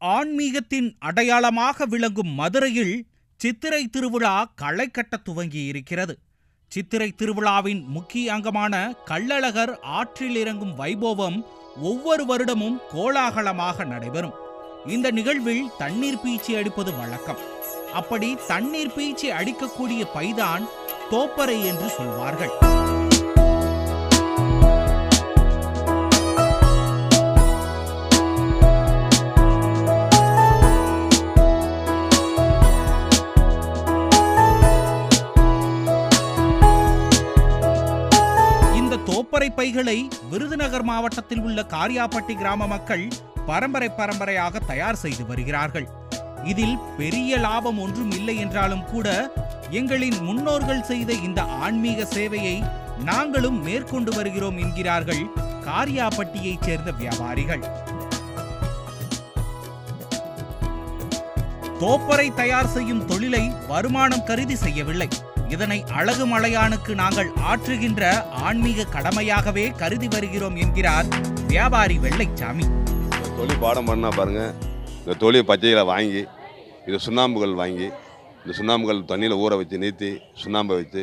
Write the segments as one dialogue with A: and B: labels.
A: ஆன்மீகத்தின் அடையாளமாக விளங்கும் மதுரையில் சித்திரை திருவிழா களை கட்ட துவங்கி இருக்கிறது சித்திரை திருவிழாவின் முக்கிய அங்கமான கள்ளழகர் ஆற்றில் இறங்கும் வைபவம் ஒவ்வொரு வருடமும் கோலாகலமாக நடைபெறும். இந்த நிகழ்வில் தண்ணீர் பீச்சி அடிப்பது வழக்கம். அப்படி தண்ணீர் பீச்சி அடிக்கக்கூடிய பைதான் தோப்பறை என்று சொல்வார்கள். இந்த பைகளை விருதுநகர் மாவட்டத்தில் உள்ள காரியாப்பட்டி கிராம மக்கள் பரம்பரை பரம்பரையாக தயார் செய்து வருகிறார்கள். இதில் பெரிய லாபம் ஒன்றும் இல்லை என்றாலும் கூட எங்களின் முன்னோர்கள் செய்த இந்த ஆன்மீக சேவையை நாங்களும் மேற்கொண்டு வருகிறோம் என்கிறார்கள் காரியாப்பட்டியைச் சேர்ந்த வியாபாரிகள். தோப்பறை தயார் செய்யும் தொழிலை வருமானம் கருதி செய்யவில்லை. இதனை அழகு மலையானுக்கு நாங்கள் ஆற்றுகின்ற ஆன்மீக கடமையாகவே கருதி வருகிறோம் என்கிறார் வியாபாரி வெள்ளைச்சாமி.
B: தொழில் பாடம் பண்ணால் பாருங்கள் இந்த தொழில் பச்சைகளை வாங்கி இது சுண்ணாம்புகள் வாங்கி இந்த சுண்ணாம்புகள் தண்ணியில் ஊற வச்சு நீத்தி சுண்ணாம்பை வச்சு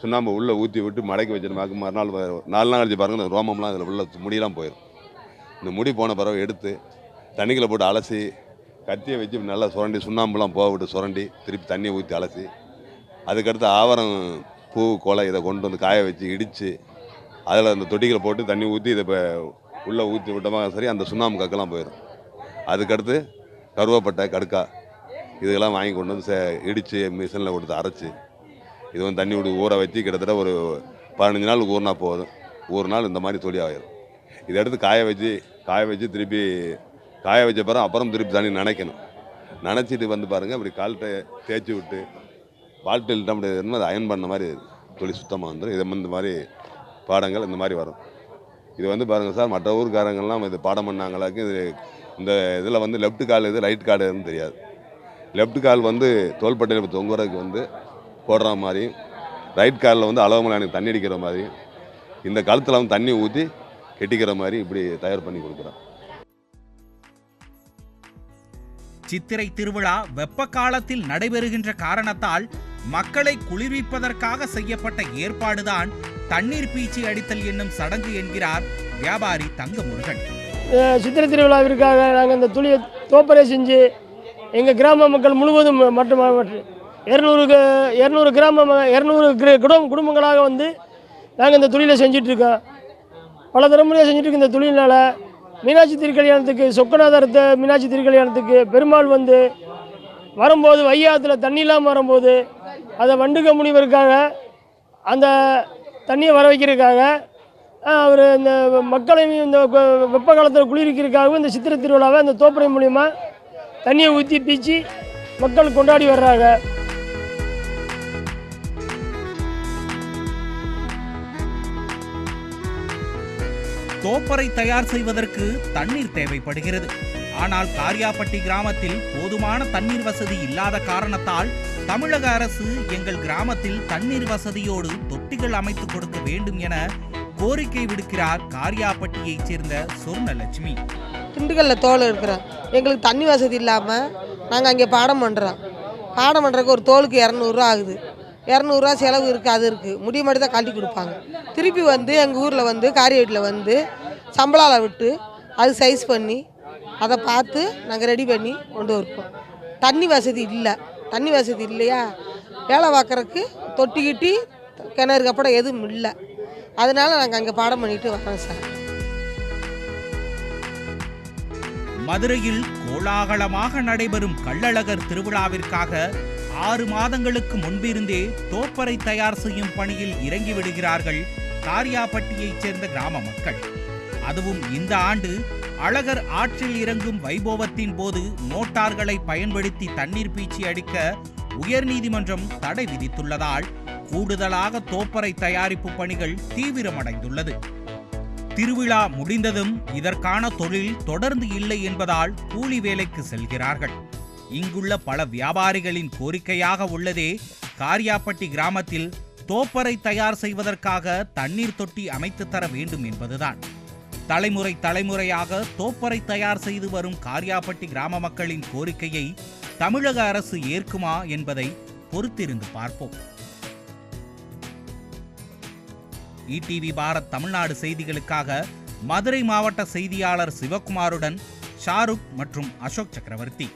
B: சுண்ணாம்பை உள்ளே ஊற்றி விட்டு மடக்கி வச்சிருமாக்கு மறுநாள் நாலு நாள் கழிச்சு பாருங்கள் இந்த ரோமம்லாம் இதில் உள்ள முடியெல்லாம் போயிடும் இந்த முடி போன பிறகு எடுத்து தண்ணிகளை போட்டு அலசி கத்தியை வச்சு நல்லா சுரண்டி சுண்ணாம்புலாம் போக விட்டு சுரண்டி திருப்பி தண்ணியை ஊற்றி அலசி அதுக்கடுத்து ஆவரம் பூ கொலை இதை கொண்டு வந்து காய வச்சு இடித்து அதில் அந்த தொட்டிகளை போட்டு தண்ணி ஊற்றி இதை இப்போ உள்ளே ஊற்றி விட்டோமா சரி அந்த சுண்ணாம்பு கக்கெல்லாம் போயிடும் அதுக்கடுத்து கருவேப்பட்டை கடுக்கா இதெல்லாம் வாங்கி கொண்டு வந்து சே இடித்து மிஷினில் கொடுத்து அரைச்சி இது வந்து தண்ணி விட்டு ஊற வச்சு கிட்டத்தட்ட ஒரு பதினஞ்சு நாள் ஊறினா போதும். ஒரு நாள் இந்த மாதிரி தொழில் ஆகிடும் இதை எடுத்து காய வச்சு காய வச்சு திருப்பி காய வச்ச பிறகு அப்புறம் திருப்பி தண்ணி நினைக்கணும். நினச்சிட்டு வந்து பாருங்கள் அப்படி கால்கிட்ட தேய்ச்சி விட்டு பால்ட்டில் அப்படி இருந்தால் அது அயன் பண்ண மாதிரி துளி சுத்தமாக வந்துடும் இதை இந்த மாதிரி பாடங்கள் இந்த மாதிரி வரும். இது வந்து பாருங்கள் சார் மற்ற ஊர்காரங்கள்லாம் இது பாடம் பண்ணாங்களாக்கு இது இந்த இதில் வந்து லெஃப்ட் கால் இது ரைட் கால் தெரியாது. லெஃப்ட் கால் வந்து தோள்பட்டையில் இப்போ தொங்குறதுக்கு வந்து போடுற மாதிரி ரைட் காலில் வந்து அளவு எனக்கு தண்ணி அடிக்கிற மாதிரி இந்த காலத்தில் வந்து தண்ணி ஊற்றி கெட்டிக்கிற மாதிரி இப்படி தயார் பண்ணி கொடுக்குறோம்
A: சித்திரை திருவிழா வெப்ப காலத்தில் நடைபெறுகின்ற காரணத்தால் மக்களை குளிர்விப்பதற்காக செய்யப்பட்ட ஏற்பாடுதான் தண்ணீர் பீச்சி அடித்தல் என்னும் சடங்கு என்கிறார் வியாபாரி தங்க
C: முருகன் சித்திரை திருவிழாவிற்காக நாங்கள் இந்த துளியை தோப்பரை செஞ்சு எங்கள் கிராம மக்கள் முழுவதும் மற்றும் இரநூறு இரநூறு கிராம ம- இரநூறு குடும்ப குடும்பங்களாக வந்து நாங்கள் இந்த தொழிலை செஞ்சிட்ருக்கோம். பல தலைமுறையாக செஞ்சுட்டு இந்த தொழிலினால் மீனாட்சி திருக்கல்யாணத்துக்கு சொக்கநாதரத்தை மீனாட்சி திருக்கல்யாணத்துக்கு பெருமாள் வந்து வரும்போது வையாத்தில் தண்ணி இல்லாமல் வரும்போது அதை வண்டுக முனிவருக்காக அந்த தண்ணியை வர வைக்கிறதுக்காக அவர் இந்த மக்களையும் இந்த வெப்ப காலத்தில் குளிர்விக்கிறதுக்காகவும் இந்த சித்திரை திருவிழாவை இந்த தோப்பறை மூலிமா தண்ணியை ஊற்றி பீச்சி மக்கள் கொண்டாடி வர்றாங்க.
A: தோப்பரை தயார் செய்வதற்கு தண்ணீர் தேவைப்படுகிறது. ஆனால் காரியாப்பட்டி கிராமத்தில் போதுமான தண்ணீர் வசதி இல்லாத காரணத்தால் தமிழக அரசு எங்கள் கிராமத்தில் தண்ணீர் வசதியோடு தொட்டிகள் அமைத்து கொடுக்க வேண்டும் என கோரிக்கை விடுக்கிறார் காரியாப்பட்டியைச் சேர்ந்த சொர்ணலட்சுமி.
D: திண்டுக்கல்ல தோல் இருக்கிறோம் எங்களுக்கு தண்ணி வசதி இல்லாமல் நாங்கள் அங்கே பாடம் பண்ணுறோம் பாடம் பண்ணுறதுக்கு ஒரு தோலுக்கு இரநூறுவா ஆகுது. இரநூறுவா செலவு இருக்குது அது இருக்குது முடிய மட்டும் தான் கழட்டி கொடுப்பாங்க. திருப்பி வந்து எங்கள் ஊரில் வந்து காரிய வீட்டில் வந்து சம்பளால விட்டு அது சைஸ் பண்ணி அதை பார்த்து நாங்கள் ரெடி பண்ணி கொண்டு வருவோம். தண்ணி வசதி இல்லை. தண்ணி வசதி இல்லையா? வேலை பார்க்குறக்கு தொட்டிக்கிட்டி கிணறுக்கு கிணறு எதுவும் இல்லை. அதனால நாங்கள் அங்கே பாடம் பண்ணிட்டு வரோம் சார்.
A: மதுரையில் கோலாகலமாக நடைபெறும் கள்ளழகர் திருவிழாவிற்காக ஆறு மாதங்களுக்கு முன்பிருந்தே தோப்பரை தயார் செய்யும் பணியில் இறங்கி விடுகிறார்கள் காரியாப்பட்டியைச் சேர்ந்த கிராம மக்கள். அதுவும் இந்த ஆண்டு அழகர் ஆற்றில் இறங்கும் வைபவத்தின் போது மோட்டார்களை பயன்படுத்தி தண்ணீர் பீச்சி அடிக்க உயர்நீதிமன்றம் தடை விதித்துள்ளதால் கூடுதலாக தோப்பறை தயாரிப்பு பணிகள் தீவிரமடைந்துள்ளது. திருவிழா முடிந்ததும் இதற்கான தொழில் தொடர்ந்து இல்லை என்பதால் கூலி வேலைக்கு செல்கிறார்கள். இங்குள்ள பல வியாபாரிகளின் கோரிக்கையாக உள்ளதே காரியாப்பட்டி கிராமத்தில் தோப்பறை தயார் செய்வதற்காக தண்ணீர் தொட்டி அமைத்து தர வேண்டும் என்பதுதான். தலைமுறை தலைமுறையாக தோப்பரை தயார் செய்து வரும் காரியாபட்டி கிராம மக்களின் கோரிக்கையை தமிழக அரசு ஏற்குமா என்பதை பொறுத்திருந்து பார்ப்போம். இடிவி பாரத் தமிழ்நாடு செய்திகளுக்காக மதுரை மாவட்ட செய்தியாளர் சிவகுமாருடன் ஷாருக் மற்றும் அசோக் சக்கரவர்த்தி.